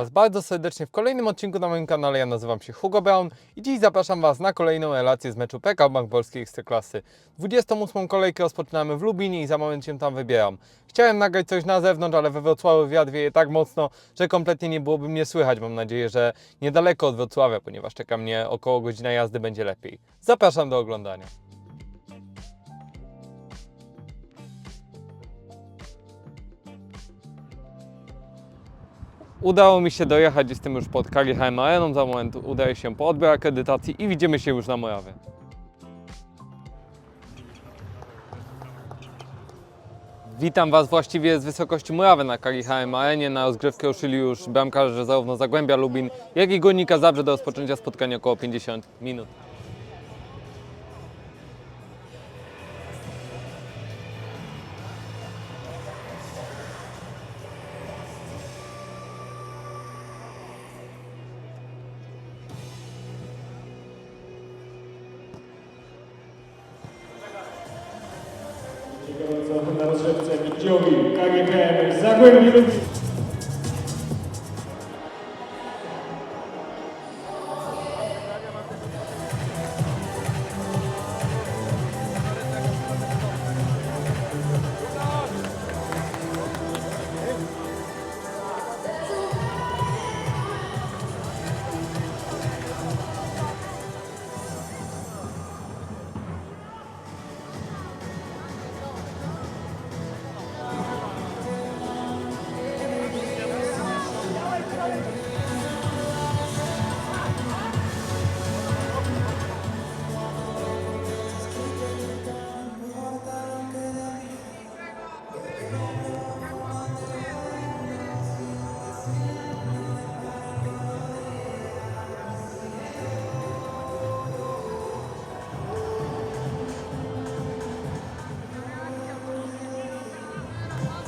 Was bardzo serdecznie w kolejnym odcinku na moim kanale. Ja nazywam się Hugo Brown i dziś zapraszam Was na kolejną relację z meczu PKO Bank Polskiej Ekstraklasy. 28. kolejkę rozpoczynamy w Lubinie i za moment się tam wybieram. Chciałem nagrać coś na zewnątrz, ale we Wrocławiu wiatr wieje tak mocno, że kompletnie nie byłoby mnie słychać. Mam nadzieję, że niedaleko od Wrocławia, ponieważ czeka mnie około godzina jazdy, będzie lepiej. Zapraszam do oglądania. Udało mi się dojechać, jestem już pod KGHM Areną, za moment udaję się po odbiór akredytacji i widzimy się już na Morawie. Witam Was właściwie z wysokości Murawy na KGHM Arenie. Na rozgrywkę ruszyli już bramkarze zarówno Zagłębia Lubin, jak i Górnika Zabrze do rozpoczęcia spotkania około 50 minut.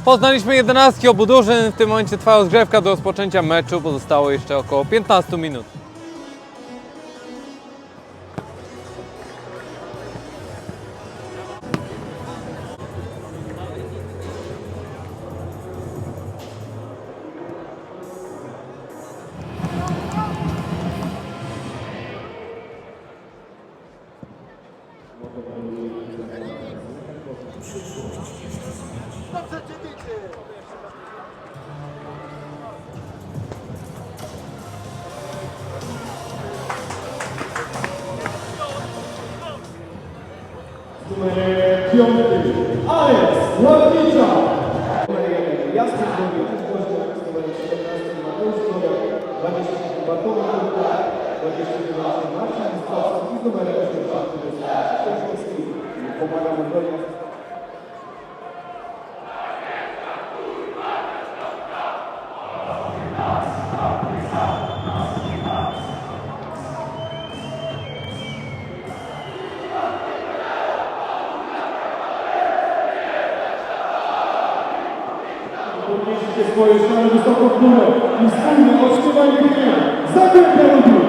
Poznaliśmy 11 obu drużyn, w tym momencie trwa rozgrzewka do rozpoczęcia meczu, pozostało jeszcze około 15 minut. Piąty, Alex. Numer jeden, Jacek Głowie, też z numerem 17, Mateusz Nowak, 27 Bartłomiej Kurka, 29 Marcin Wysocki i z numerem 80 Cześnicki. Pomaga mu bronić. Ставимо високо в І сильно очкування за перемогу!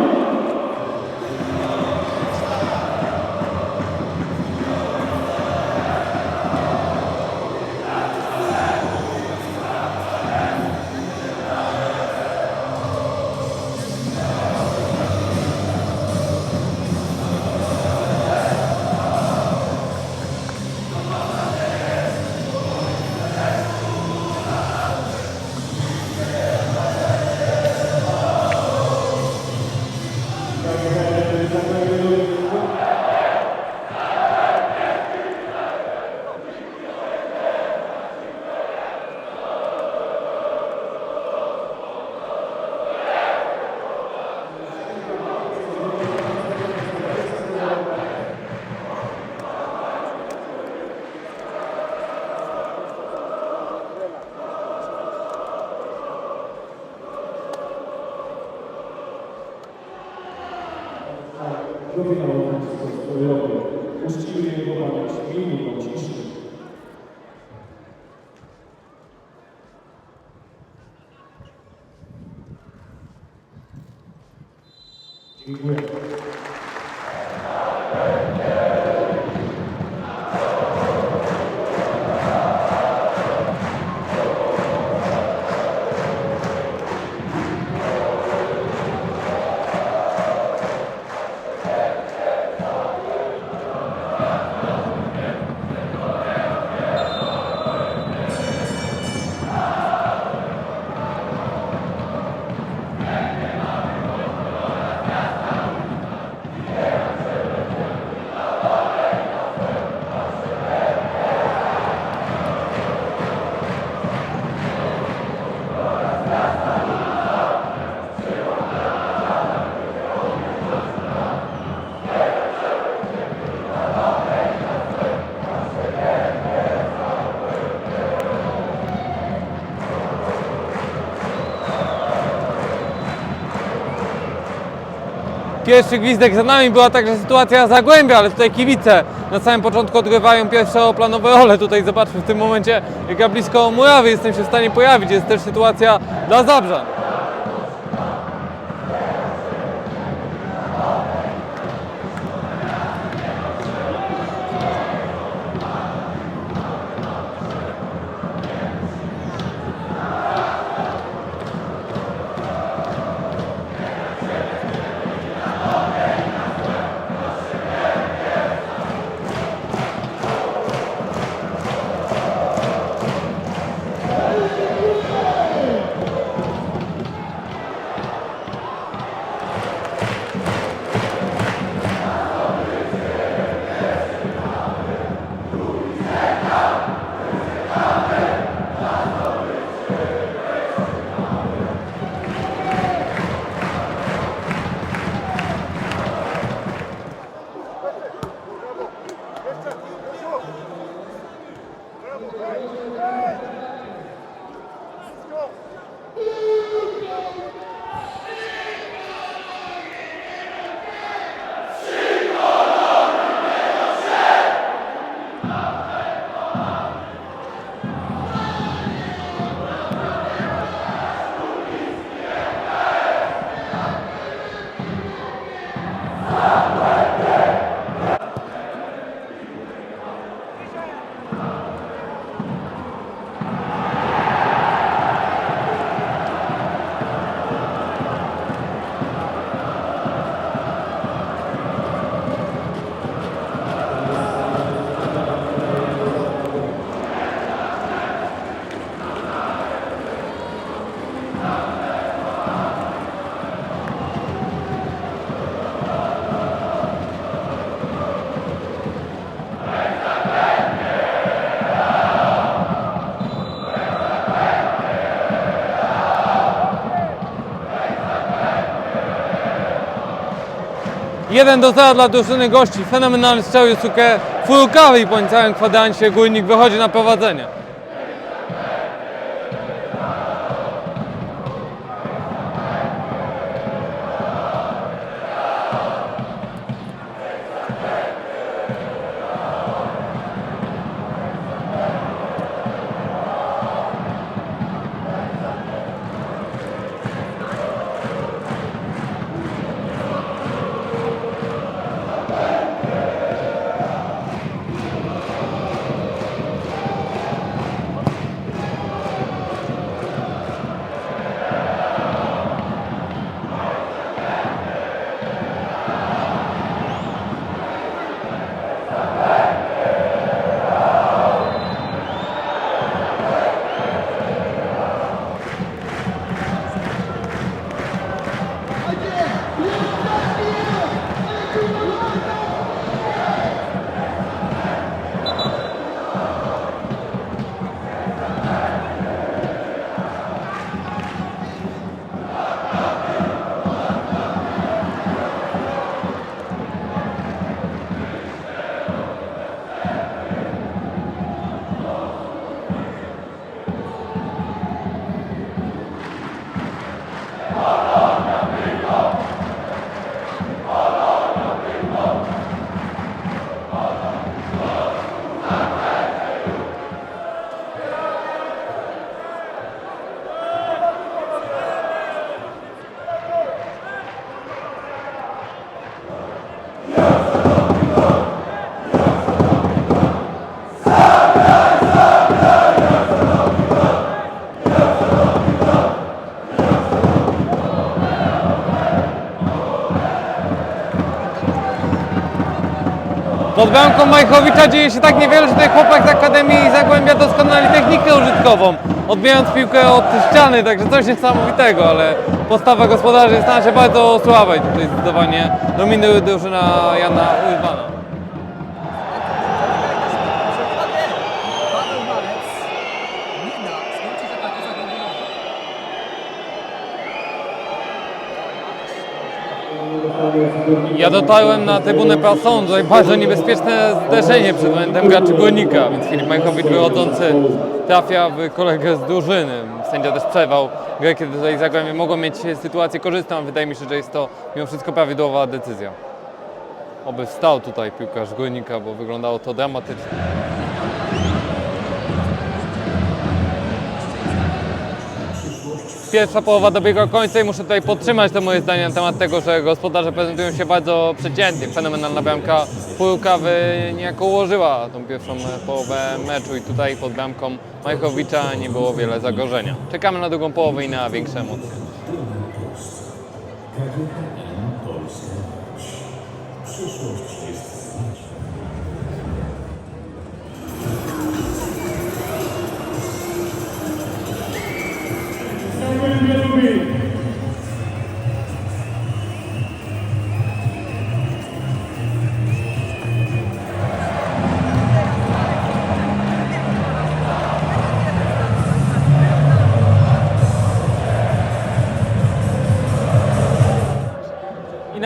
Pierwszy gwizdek za nami była także sytuacja Zagłębia, ale tutaj kibice na samym początku odgrywają pierwsze pierwszoplanowe role. Tutaj zobaczmy w tym momencie, jak ja blisko murawy jestem się w stanie pojawić. Jest też sytuacja dla Zabrza. 1 do 0 dla drużyny gości. Fenomenalny strzał Jusuke. Furukawi po całym kwadransie. Górnik wychodzi na prowadzenie. Bramką Majchowicza dzieje się tak niewiele, że tutaj chłopak z Akademii Zagłębia doskonali technikę użytkową, odbijając piłkę od ściany, także coś niesamowitego, ale postawa gospodarzy na razie bardzo słaba i tutaj zdecydowanie dominuje drużyna Jana Urbana. Paweł Malec nie da skończyć ataku zagłębiowego. Ja dotarłem na trybunę prasową, tutaj bardzo niebezpieczne zderzenie przed momentem graczy Górnika, więc Filip Majchowicz wychodzący trafia w kolegę z drużyny. Sędzia też przerwał grę, kiedy tutaj Zagłębie mogło mieć sytuację korzystną, wydaje mi się, że jest to mimo wszystko prawidłowa decyzja. Oby wstał tutaj piłkarz Górnika, bo wyglądało to dramatycznie. Pierwsza połowa dobiegła końca i muszę tutaj podtrzymać to moje zdanie na temat tego, że gospodarze prezentują się bardzo przeciętnie. Fenomenalna bramka Pułkawy niejako ułożyła tą pierwszą połowę meczu i tutaj pod bramką Majchowicza nie było wiele zagrożenia. Czekamy na drugą połowę i na większe emocje. I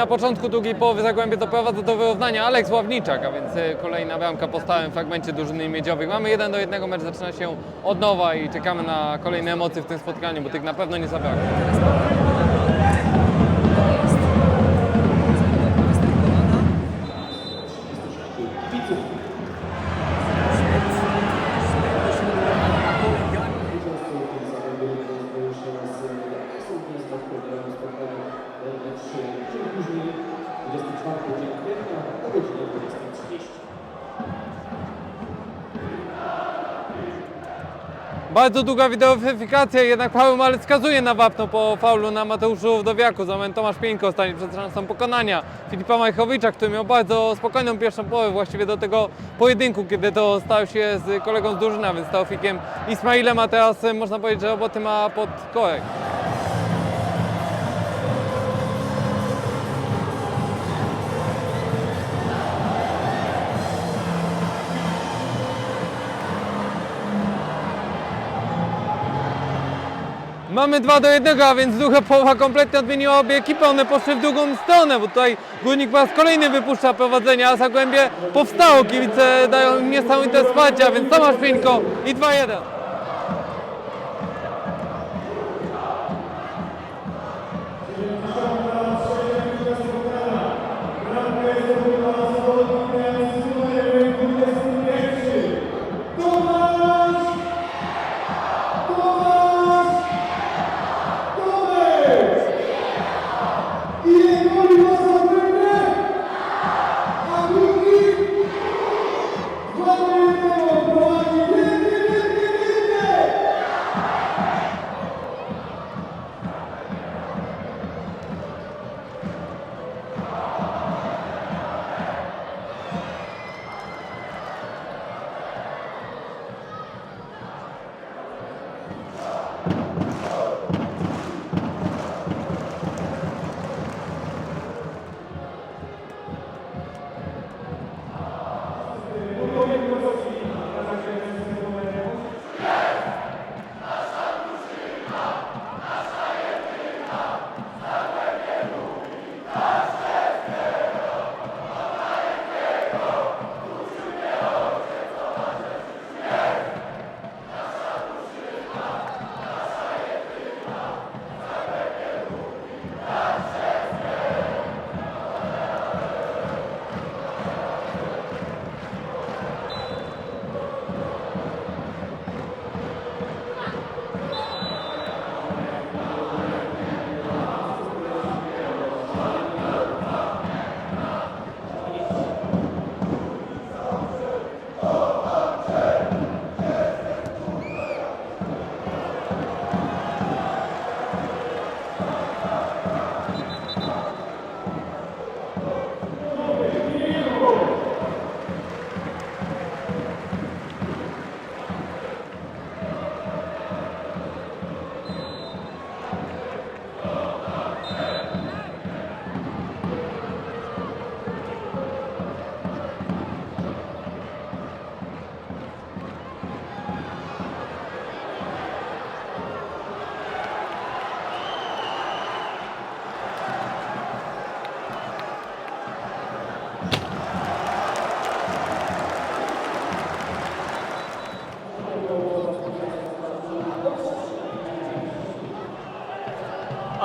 na początku drugiej połowy Zagłębie doprowadza do wyrównania Aleks Ławniczak, a więc e, kolejna bramka po stałym fragmencie drużyny miedziowych. Mamy jeden do jednego, mecz zaczyna się od nowa i czekamy na kolejne emocje w tym spotkaniu, bo tych na pewno nie zabraknie. Bardzo długa wideoweryfikacja, jednak Paweł Malec wskazuje na wapno po faulu na Mateuszu Wdowiaku. Za moment Tomasz Pieńko stanie przed szansą pokonania Filipa Majchowicza, który miał bardzo spokojną pierwszą połowę właściwie do tego pojedynku, kiedy to stał się z kolegą z drużyny, a więc Taofikiem Ismailem, a teraz e, można powiedzieć, że roboty ma pod korek. Mamy 2 do 1, a więc druga połowa kompletnie odmieniła obie ekipy. One poszły w drugą stronę, bo tutaj Górnik po raz kolejny wypuszcza prowadzenie, a Zagłębie powstało. Kibice dają im niesamowite wsparcie, a więc Tomasz Pieńko i 2-1.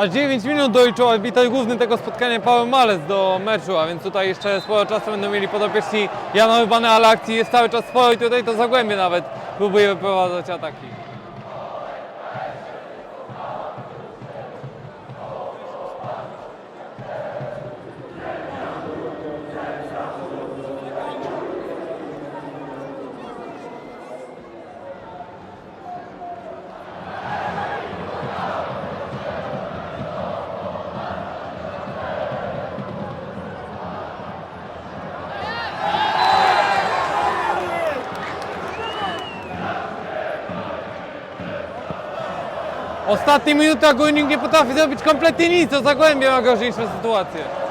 Aż 9 minut doliczył arbiter główny tego spotkania Paweł Malec do meczu, a więc tutaj jeszcze sporo czasu będą mieli podopieczni Jana Urbany, ale akcji jest cały czas sporo i tutaj to Zagłębie nawet próbuje wyprowadzać ataki. Ostatnie minuty, a Górnik nie potrafi zrobić kompletnie nic, to Zagłębie ma groźniejsze sytuacje.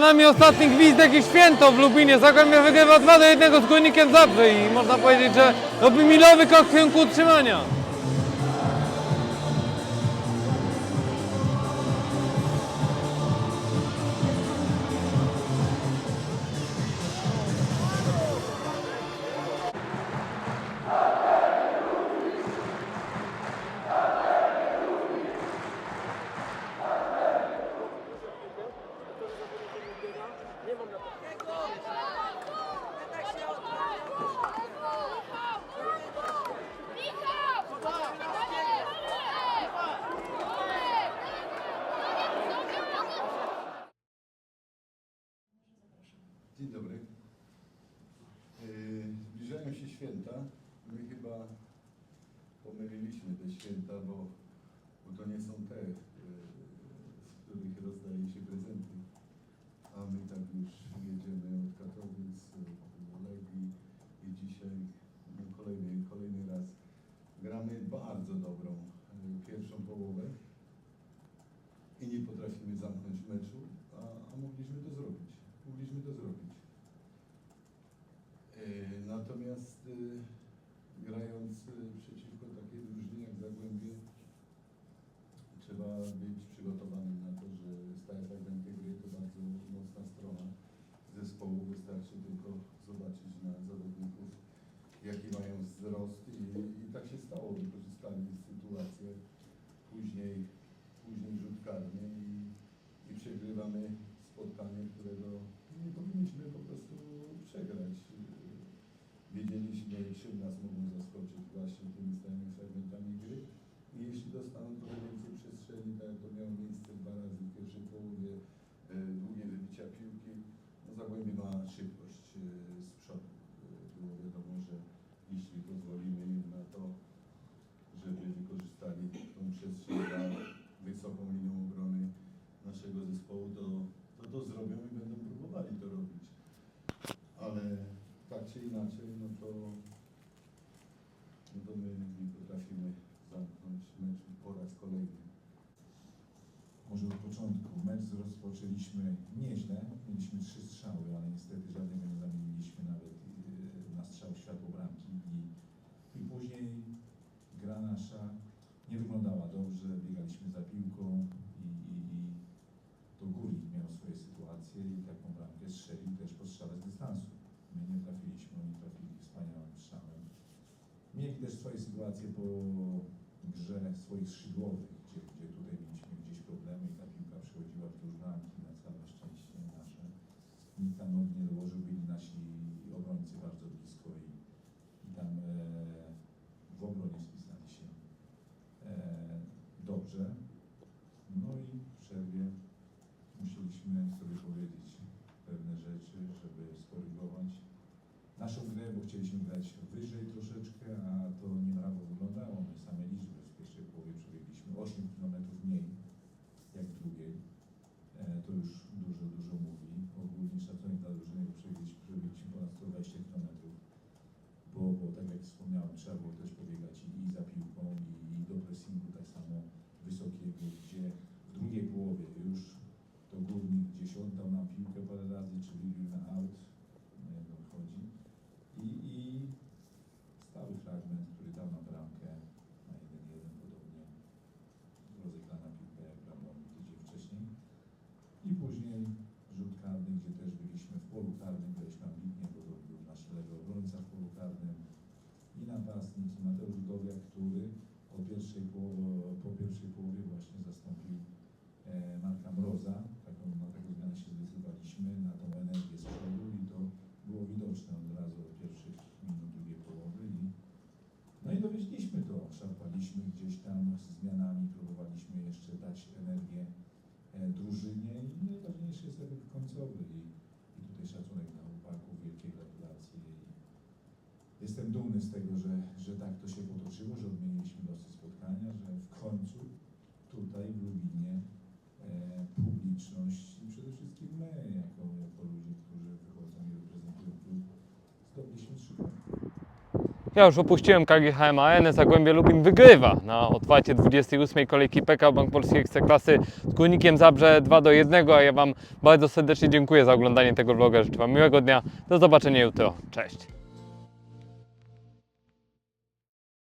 Nami ostatni gwizdek i święto w Lubinie. Zagłębie wygrywa 2 do 1 z Górnikiem Zabrze i można powiedzieć, że robi milowy krok w kierunku utrzymania. Pomyliliśmy te święta, bo, bo to nie są te, yy, z których rozdaje się prezenty. A my tak już jedziemy od Katowic, od Legii i dzisiaj no, kolejny, kolejny raz gramy bardzo dobrą yy, pierwszą połowę i nie potrafimy zamknąć meczu, a, a mogliśmy to zrobić. Mogliśmy to zrobić. E, Natomiast e, grając e, przeciwko takiej drużynie jak Zagłębie, trzeba być przygotowanym na to, że stałe fragmenty gry to bardzo mocna strona zespołu. Wystarczy tylko zobaczyć na zawodników, jaki mają wzrost i, i tak się stało. Wykorzystali sytuację później, później rzut karny i, i przegrywamy spotkanie, którego nie powinniśmy po prostu przegrać. Wiedzieliśmy, czym nas mogą zaskoczyć właśnie tymi stałymi fragmentami gry. I jeśli dostaną trochę więcej przestrzeni, tak jak to miało miejsce dwa razy w pierwszej połowie, e, długie wybicia piłki, no Zagłębie ma szybkość e, z przodu. E, było wiadomo, że jeśli pozwolimy im na to, żeby wykorzystali za wysoką linią obrony naszego zespołu, to to, to zrobią i będą próbowali to robić. Ale tak czy inaczej, no to, no to my nie potrafimy zamknąć meczu po raz kolejny. Może od początku. Mecz rozpoczęliśmy nieźle. Mieliśmy trzy strzały, ale niestety żadnego nie zamieniliśmy nawet yy, na strzał światło bramki. I, I później gra nasza nie wyglądała dobrze. Biegaliśmy za piłką i, i, i to Górnik miał swoje sytuacje i taką bramkę strzelił też po strzale z dystansu. My nie trafiliśmy, oni trafili wspaniałym strzałem. Mieli też swoje sytuacje po grze swoich skrzydłowych, gdzie, gdzie tutaj mieliśmy gdzieś problemy i ta piłka przechodziła wzdłuż bramki na całe szczęście nasze. Nikt tam nie dołożył, byli nasi obrońcy bardzo blisko i, i tam e, w obronie spisali się e, dobrze. No i w przerwie musieliśmy sobie powiedzieć, pewne rzeczy, żeby skorygować naszą grę, bo chcieliśmy grać wyżej troszeczkę, a to niebrawo wyglądało. My same liczby w pierwszej połowie przebiegliśmy 8 km mniej jak w drugiej. E, to już dużo, dużo mówi. Ogólnie szacunek dla drużyny, przebiegliśmy ponad 120 km. Bo, bo tak jak wspomniałem, trzeba było też pobiegać i, i za piłką, i, i do pressingu tak samo wysokiego, gdzie w drugiej połowie już to górnik gdzieś oddał nam piłkę parę razy, czyli na out, nie wiem o co chodzi. I, I stały fragment, który dał nam bramkę na 1-1 podobnie. Rozegrana piłka jak bramownik tydzień wcześniej. I później rzut karny, gdzie też byliśmy w polu karnym, graliśmy ambitnie, bo to był nasz lewy obrońca w polu karnym i napastnik i Mateusz Dowiak, który o pierwszej połowie, po pierwszej połowie właśnie zastąpił e, Marka Mroza. Taką, na taką zmianę się zdecydowaliśmy, na tą energię z przodu i to było widoczne od razu od pierwszych minut drugiej połowy. I, no i dowieźliśmy to, szarpaliśmy gdzieś tam z zmianami, próbowaliśmy jeszcze dać energię e, drużynie i najważniejszy jest efekt końcowy i, i tutaj szacunek dla chłopaków, wielkie gratulacje i jestem dumny z tego, że, że tak to się potoczyło, że odmieniliśmy losy że w końcu tutaj w Lubinie e, publiczność i przede wszystkim my, jako, jako ludzie, którzy wychodzą i reprezentują klub, zdobyliśmy trzy. Ja już opuściłem KGHM AN, Zagłębie Lubin wygrywa na otwarcie 28. kolejki PKO Bank Polskiej Ekstraklasy z Górnikiem Zabrze 2 do 1, a ja Wam bardzo serdecznie dziękuję za oglądanie tego vloga. Życzę Wam miłego dnia, do zobaczenia jutro, cześć!